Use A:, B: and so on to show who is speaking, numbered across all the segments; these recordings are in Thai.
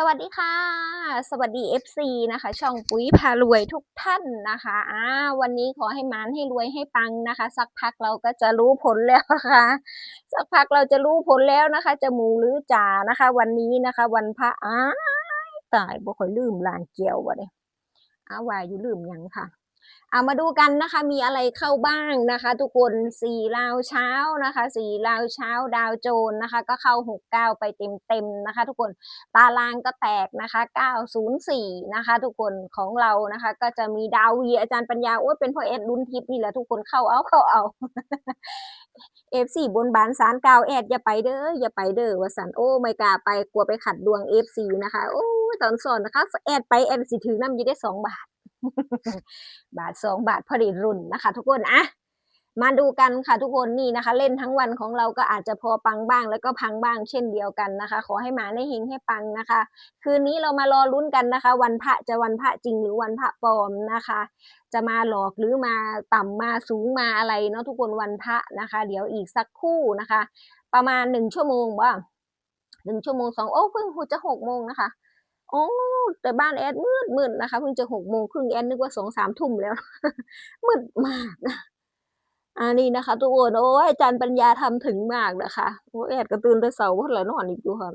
A: สวัสดีค่ะ สวัสดี FC นะคะ ช่องปุ๋ยพารวยทุกท่านนะคะอ่าวันนี้ขอให้มานให้รวยให้ปังนะคะ สักพักเราก็จะรู้ผลแล้วนะคะสักพักเราจะรู้ผลแล้วนะคะจะหมูหรือจ่านะคะ วันนี้นะคะ วันพระอ้าตายบ่ค่อยลืมลานเกียววะเนี่ยอ้าวว่าอยู่ลืมยังค่ะ เอามาดูกันนะคะมีอะไรเข้าบ้างนะคะ ทุกคนสี่ลาวเช้านะคะสี่ลาวเช้าดาวโจนนะคะ ก็เข้าหกเก้าไปเต็มเต็มนะคะ ทุกคนตารางก็แตกนะคะเก้าศูนย์สี่นะคะ ทุกคนของเรานะคะ ก็จะมีดาววีอาจารย์ปัญญาโอ้ยเป็นพ่อแอดรุ่นทิพย์นี่แหละทุกคนเข้าเอาเข้าเอาเอฟซีบนบานสารเก่าแอดอย่าไปเด้ออย่าไปเด้อว่าสันโอ้ไม่กล้าไปกลัวไปขัดดวงเอฟซีนะคะโอ้ตอนสอนนะคะแอดไปแอดสิถือน้ำอยี่ได้สองบาท บาทสองบาทพอดีรุ่นนะคะ ทุกคนอะมาดูกันค่ะทุกคนนี่นะคะ เล่นทั้งวันของเราก็อาจจะพอปังบ้าง แล้วก็พังบ้างเช่นเดียวกันนะคะ ขอให้หมาในเฮงให้ปังนะคะ คืนนี้เรามารอลุ้นกันนะคะ วันพระจะวันพระจริงหรือวันพระปลอมนะคะ จะมาหลอกหรือมาต่ำมาสูงมาอะไรเนาะทุกคนวันพระนะคะ เดี๋ยวอีกสักคู่นะคะ ประมาณหนึ่งชั่วโมงบ้าหนึ่งชั่วโมงสองโอ้เพิ่งจะหกโมงนะคะ โอ้แต่บ้านแอดมืดมืดนะคะเพิ่งจะหกโมงครึ่งแอดนึกว่าสองสามทุ่มแล้ว มืดมากนะอันนี้นะคะทุกคนโอ้ยอาจารย์ปัญญาทำถึงมากนะคะโอ้แอดกระตือนแต่เสาว่าหลายนอนอีกอยู่ค่ะ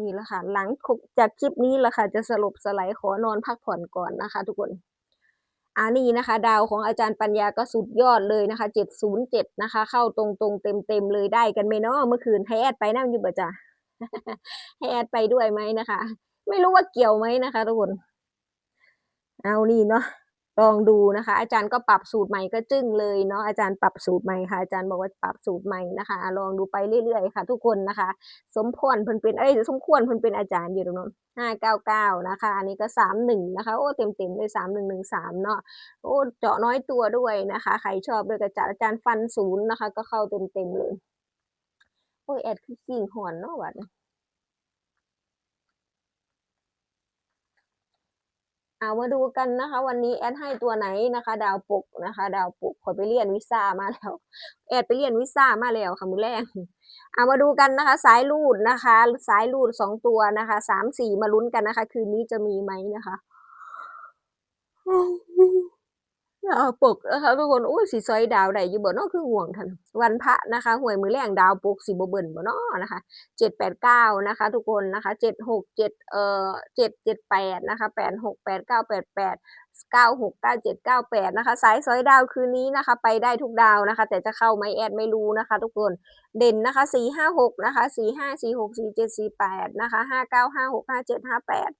A: นี่แหละค่ะ หลังจากคลิปนี้แหละค่ะ จะสลบสไลายขอนอนพักผ่อนก่อนนะคะ ทุกคนอันนี้นะคะ ดาวของอาจารย์ปัญญาก็สุดยอดเลยนะคะเจ็ดศูนย์เจ็ดนะคะ เข้าตรงตรงเต็มเต็มๆเลยได้กันไหมเนาะเมื่อคืนให้แอดไปนั่งอยู่บ่จ้ะ ให้แอดไปด้วยไหมนะคะ ไม่รู้ว่าเกี่ยวไหมนะคะทุกคนเอานี่เนาะลองดูนะคะ อาจารย์ก็ปรับสูตรใหม่ก็จึ้งเลยเนาะอาจารย์ปรับสูตรใหม่ค่ะอาจารย์บอกว่าปรับสูตรใหม่นะคะ ลองดูไปเรื่อยๆค่ะ ทุกคนนะคะ สมพรเพิ่นเป็นเอ้ยสมควรเพิ่นเป็นอาจารย์อยู่ตรงนั้นห้าเก้าเก้านะคะ อันนี้ก็สามหนึ่งนะคะ โอ้เต็มเต็มๆเลยสามหนึ่งหนึ่งสามเนาะโอ้เจาะน้อยตัวด้วยนะคะ ใครชอบด้วยกระจัดอาจารย์ฟันศูนย์นะคะ ก็เข้าเต็มเต็มๆเลย อ้ยแอดคือกิ่งหอนเนาะวัดนี้เอามาดูกันนะคะ วันนี้แอดให้ตัวไหนนะคะ ดาวปกนะคะ ดาวปกขอไปเรียนวิซ่ามาแล้วแอดไปเรียนวิซ่ามาแล้วค่ะมือแรกเอามาดูกันนะคะ สายรูดนะคะสายรูดสองตัวนะคะสามสี่มาลุ้นกันนะคะ คืนนี้จะมีไหมนะคะ เอาปกนะคะทุกคนอุ้ยสีซอยดาวได้อยู่บ่เนาะคือห่วงทันวันพระนะคะหวยมือแรงดาวปกสีบ่เบิ่นบ่เนาะนะคะเจ็ดแปดเก้านะคะ ทุกคนนะคะเจ็ดหกเจ็ดเอ่อเจ็ดเจ็ดแปดนะคะแปดหกแปดเก้าแปดแปดเก้าหกเก้าเจ็ดเก้าแปดนะคะ สายซอยดาวคืนนี้นะคะ ไปได้ทุกดาวนะคะ แต่จะเข้าไหมแอดไม่รู้นะคะ ทุกคนเด่นนะคะสี่ห้าหกนะคะสี่ห้าสี่หกสี่เจ็ดสี่แปดนะคะห้าเก้าห้าหกห้าเจ็ดห้าแปด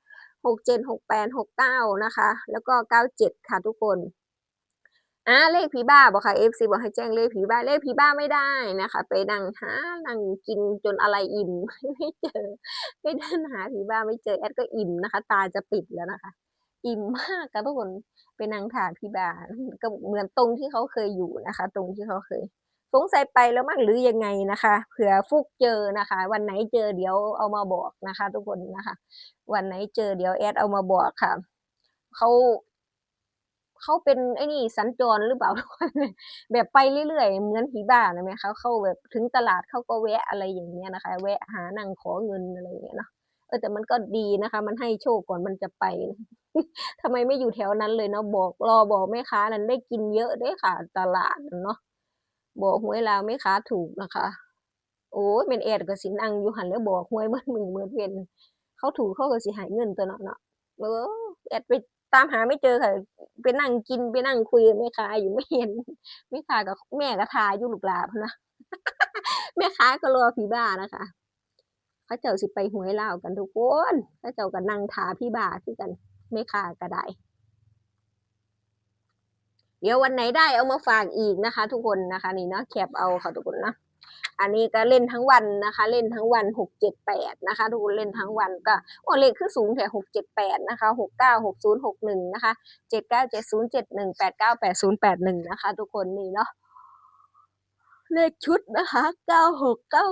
A: หกเจ็ดหกแปดหกเก้านะคะ แล้วก็เก้าเจ็ดค่ะทุกคน อ่าเลขผีบ้าบอกค่ะ FC บอกให้แจ้งเลขผีบ้าเลขผีบ้าไม่ได้นะคะ ไปนั่งหานั่งกินจนอะไรอิ่มไม่เจอไม่เดินหาผีบ้าไม่เจอแอดก็อิ่มนะคะ ตาจะปิดแล้วนะคะ อิ่มมากค่ะทุกคนไปนั่งถามพี่บาก็เหมือนตรงที่เขาเคยอยู่นะคะ ตรงที่เขาเคยสงสัยไปแล้วมั้งหรือยังไงนะคะเผื่อฟุกเจอนะคะ วันไหนเจอเดี๋ยวเอามาบอกนะคะ ทุกคนนะคะ วันไหนเจอเดี๋ยวแอดเอามาบอกค่ะเขา เขาเป็นไอ้นี่สัญจรหรือเปล่า แบบไปเรื่อยๆ เหมือนผีบ้านะไหมเขาเข้าแบบถึงตลาดเขาก็แวะอะไรอย่างเงี้ยนะคะ แวะหานั่งขอเงินอะไรอย่างเงี้ยเนาะเออแต่มันก็ดีนะคะ มันให้โชคก่อนมันจะไปทำไมไม่อยู่แถวนั้นเลยเนาะบอกรอบอกแม่ค้านั้นได้กินเยอะด้อค่ะ ตลาดเนาะบอกหวยลาวแม่ค้าถูกนะคะ โอ้ยเป็นแอดก็สินังอยู่หันแล้วบอกหวยเบิดมือเบิดเว้นเขาถูกเขาก็สิให้เงินตัวเนาะเนาะเออแอดไป ตามหาไม่เจอค่ะไปนั่งกินไปนั่งคุยกับแม่ค้าอยู่ไม่เห็นแม่ค้ากับแม่ก็ทาอยู่ลูกลาพนะแม่ค้าก็รอผีบ้านะคะเขาเจ้าสิไปหวยเลากันทุกคนเขาเจ้าก็นั่งทาพี่บ้าคือกันแม่ค้าก็ได้เดี๋ยววันไหนได้เอามาฝากอีกนะคะ ทุกคนนะคะ นี่เนาะแคปเอาค่ะทุกคนนะ อันนี้ก็เล่นทั้งวันนะคะ เล่นทั้งวันหกเจ็ดแปดนะคะทุกคนเล่นทั้งวันก็โอ้เลขคือสูงแถหกเจ็ดแปดนะคะหกเก้าหกศูนย์หกหนึ่งนะคะเจ็ดเก้าเจ็ดศูนย์เจ็ดหนึ่งแปดเก้าแปดศูนย์แปดหนึ่งนะคะ ทุกคนนี่เนาะเลขชุดนะคะเก้าหกเก้า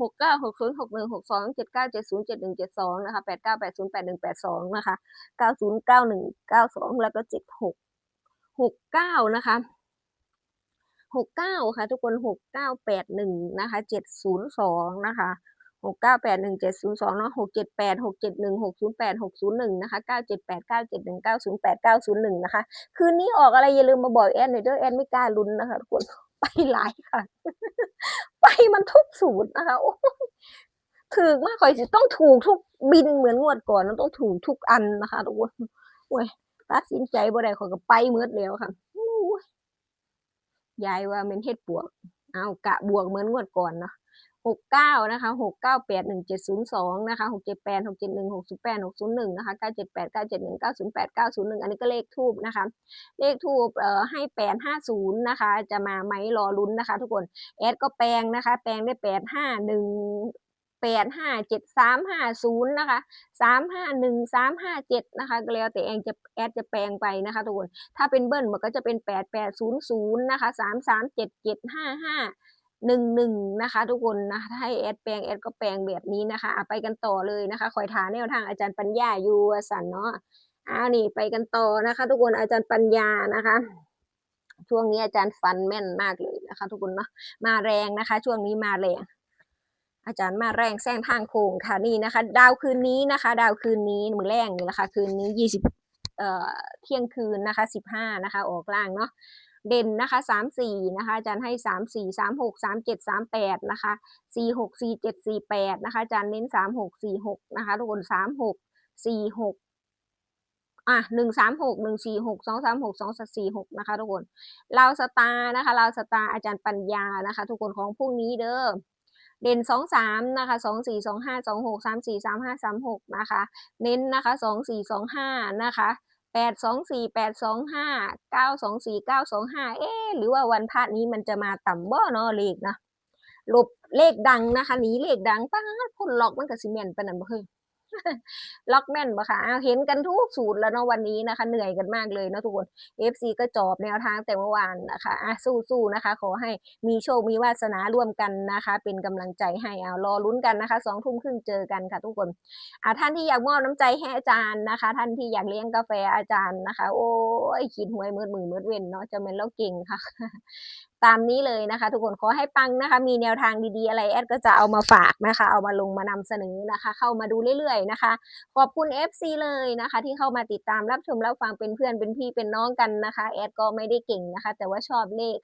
A: หกเก้าหกศูนย์หกหนึ่งหกสองเจ็ดเก้าเจ็ดศูนย์เจ็ดหนึ่งเจ็ดสองนะคะแปดเก้าแปดศูนย์แปดหนึ่งแปดสองนะคะเก้าศูนย์เก้าหนึ่งเก้าสองแล้วก็เจ็ดหกหกเก้านะคะ หกเก้าค่ะ ทุกคนหกเก้าแปดหนึ่งนะคะเจ็ดศูนย์สองนะคะหกเก้าแปดหนึ่งเจ็ดศูนย์สองเนาะหกเจ็ดแปดหกเจ็ดหนึ่งหกศูนย์แปดหกศูนย์หนึ่งนะคะเก้าเจ็ดแปดเก้าเจ็ดหนึ่งเก้าศูนย์แปดเก้าศูนย์หนึ่งนะคะ คืนนี้ออกอะไรอย่าลืมมาบอกแอนหน่อยเด้อแอนไม่กล้าลุ้นนะคะทุกคนไปหลายค่ะ ไปมันทุกสูตรนะคะถือมากคอยจะต้องถูกทุกบินเหมือนงวดก่อนต้องถูกทุกอันนะคะทุกคนโอ้ยตัดสินใจบ่ได้ขอยก็ไปเมืดแล้วค่ะ ยายว่าเป็นเฮ็ดปวกเอากะบวกเหมือนงวดก่อนเนาะหกเก้านะคะหกเก้าแปดหนึ่งเจ็ดศูนย์สองนะคะหกเจ็ดแปดหกเจ็ดหนึ่งหกศูนย์แปดหกศูนย์หนึ่งนะคะเก้าเจ็ดแปดเก้าเจ็ดหนึ่งเก้าศูนย์แปดเก้าศูนย์หนึ่งอันนี้ก็เลขทูบนะคะ เลขทูบเอ่อให้แปดห้าศูนย์นะคะ จะมาไหมรอลุ้นนะคะ ทุกคนแอดก็แปลงนะคะ แปลงได้แปดห้าหนึ่ง แปดห้าเจ็ดสามห้าศูนย์นะคะสามห้าหนึ่งสามห้าเจ็ดนะคะก็แล้วแต่เองจะแอดจะแปลงไปนะคะทุกคนถ้าเป็นเบิ้ลมันก็จะเป็นแปดแปดศูนย์ศูนย์นะคะสามสามเจ็ดเจ็ดห้าห้าหนึ่งหนึ่งนะคะทุกคนนะคะถ้าให้แอดแปลงแอดก็แปลงแบบนี้นะคะไปกันต่อเลยนะคะคอยทาแนวทางอาจารย์ปัญญาอยู่วสันเนาะอ้าวนี่ไปกันต่อนะคะ ทุกคนอาจารย์ปัญญานะคะช่วงนี้อาจารย์ฟันแม่นมากเลยนะคะ ทุกคนเนาะมาแรงนะคะ ช่วงนี้มาแรง อาจารย์มาแรงแซงทางโค้งค่ะนี่นะคะ ดาวคืนนี้นะคะ ดาวคืนนี้มือแรงนี่แหละค่ะคืนนี้ยี่สิบเอ่อเที่ยงคืนนะคะสิบห้านะคะออกล่างเนาะเด่นนะคะสามสี่นะคะอาจารย์ให้สามสี่สามหกสามเจ็ดสามแปดนะคะสี่หกสี่เจ็ดสี่แปดนะคะอาจารย์เน้นสามหกสี่หกนะคะทุกคนสามหกสี่หกอะหนึ่งสามหกหนึ่งสี่หกสองสามหกสองสี่หกนะคะทุกคนลาวสตาร์นะคะลาวสตาร์อาจารย์ปัญญานะคะ ทุกคนของพรุ่งนี้เด้อ เด่นสองสามนะคะสองสี่สองห้าสองหกสามสี่สามห้าสามหกนะคะ เน้นนะคะสองสี่สองห้านะคะแปดสองสี่แปดสองห้าเก้าสองสี่เก้าสองห้าเอ๊หรือว่าวันพระนี้มันจะมาต่ำบ่เนาะเลขนะหลบเลขดังนะคะหนีเลขดังป้าดพ่นล็อกมันกับซีเมนต์ไปนั่นบ่เฮ้ ล็อกแม่นปะคะอ้าเห็นกันทุกสูตรแล้วเนาะวันนี้นะคะ เหนื่อยกันมากเลยเนาะทุกคน FC ก็จอบแนวทางแต่เมื่อวานนะคะอะสู้ๆนะคะ ขอให้มีโชคมีวาสนาร่วมกันนะคะ เป็นกำลังใจให้เอารอลุ้นกันนะคะสองทุ่มครึ่งเจอกันค่ะ ทุกคนอะท่านที่อยากมอบน้ำใจให้อาจารย์นะคะ ท่านที่อยากเลี้ยงกาแฟอาจารย์นะคะ โอ้ยคิดหวยมืดมือมืดเว้นเนาะจะเป็นแล้วเก่งค่ะ ตามนี้เลยนะคะ ทุกคนขอให้ปังนะคะ มีแนวทางดีๆอะไรแอดก็จะเอามาฝากนะคะ เอามาลงมานำเสนอนะคะ เข้ามาดูเรื่อยๆนะคะ ขอบคุณ FC เลยนะคะ ที่เข้ามาติดตามรับชมรับฟังเป็นเพื่อนเป็นพี่เป็นน้องกันนะคะแอดก็ไม่ได้เก่งนะคะ แต่ว่าชอบเลข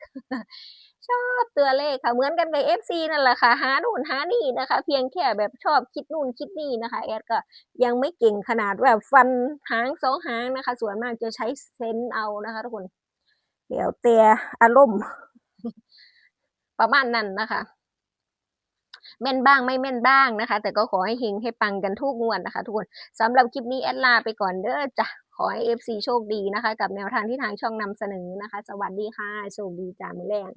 A: ชอบตัวเลขค่ะเหมือนกันกับ FC นั่นแหละค่ะหานู่นหานี่นะคะ เพียงแค่แบบชอบคิดนู่นคิดนี่นะคะแอดก็ยังไม่เก่งขนาดแบบฟันหางสองหางนะคะ ส่วนมากจะใช้เซนเอานะคะ ทุกคนเดี๋ยวเตียอารมณ์ ประมาณนั้นนะคะแม่นบ้างไม่แม่นบ้างนะคะ แต่ก็ขอให้เฮงให้ปังกันทุกงวดนะคะ ทุกคนสำหรับคลิปนี้แอดลาไปก่อนเด้อจ้ะขอให้เอฟซีโชคดีนะคะ กับแนวทางที่ทางช่องนำเสนอนะคะ สวัสดีค่ะ โชคดีจ้ามือแรง